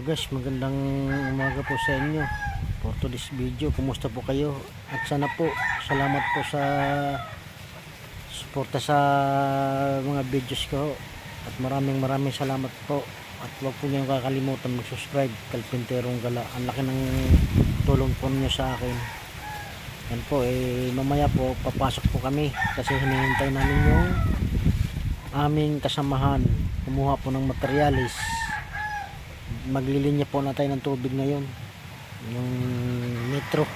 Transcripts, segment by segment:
So guys, magandang umaga po sa inyo for today's video. Kumusta po kayo? At sana po, salamat po sa suporta sa mga videos ko. At maraming maraming salamat po. At huwag po niyong kakalimutan mag-subscribe. Kalpinterong Gala. Ang laki ng tulong po niyo sa akin. Yan po, eh, mamaya po, papasok po kami. Kasi hinihintay namin yung aming kasamahan. Kumuha po ng materialis maglilinya po na tayo ng tubig ngayon. Yung metro.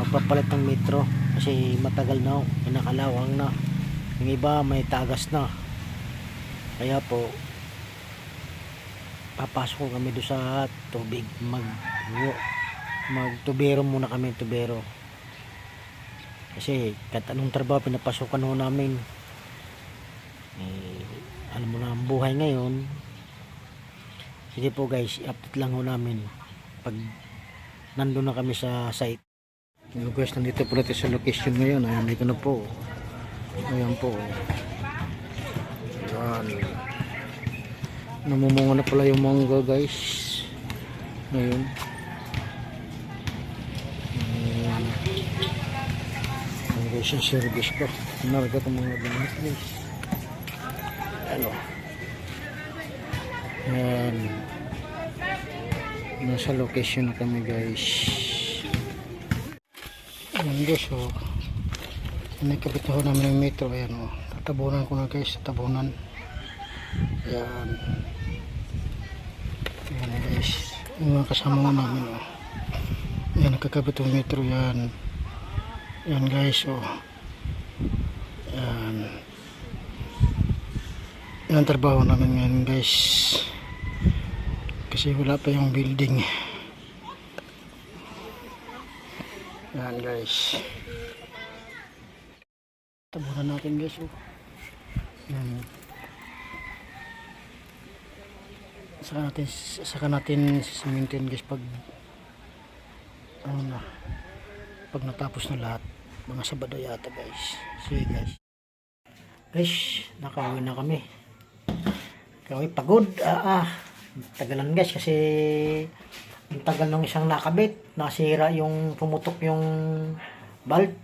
Magpapalit ng metro. Kasi matagal na pinakalawang na. Yung iba may tagas na. Kaya po papasok kami doon sa tubig. Mag magtubero muna kami tubero. Kasi kahit anong trabaho pinapasokan ho namin. Eh, alam mo na ang buhay ngayon Sige po guys, i-update lang ho namin pag nandun na kami sa site. Hello guys, nandito po natin sa location ngayon. Ayan, dito na po. Ayan po. Ayan. Namumunga na pala yung mangga guys. Ngayon. Ayan. Ayan guys, yung service ko. Narga itong mga gamit guys. Ano? Ayan. Nasa location na kami guys. Ayan guys oh. Nakabit ako namin yung metro. Ayan oh. Tatabunan ko na guys. Tatabunan. Ayan. Ayan guys. Yung mga kasama ko namin oh. Ayan nakakabit yung metro. Ayan. Ayan guys oh. Ayan. Yan ang trabaho namin ngayon guys kasi wala pa yung building. Yan guys. Tabunan natin guys oh. yan saka natin saka natin sisimintin guys pag ano na pag natapos na lahat. Mga sabado yata guys. Sige guys. Guys nakauwi na kami. Kami pagod. Ah, ah tagalan guys kasi ang tagal ng isang nakabit nasira yung pumutok yung valve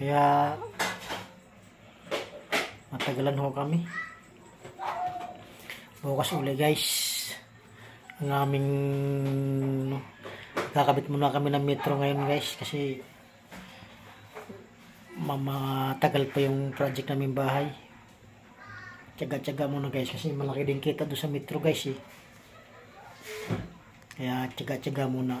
kaya matagalan ho kami. Bukas uli guys. Ang aming kakabit muna kami ng metro ngayon guys kasi mamatagal pa yung project namin bahay. Tsaga-tsaga muna guys kasi malaki din kita doon sa metro guys eh kaya tsaga-tsaga muna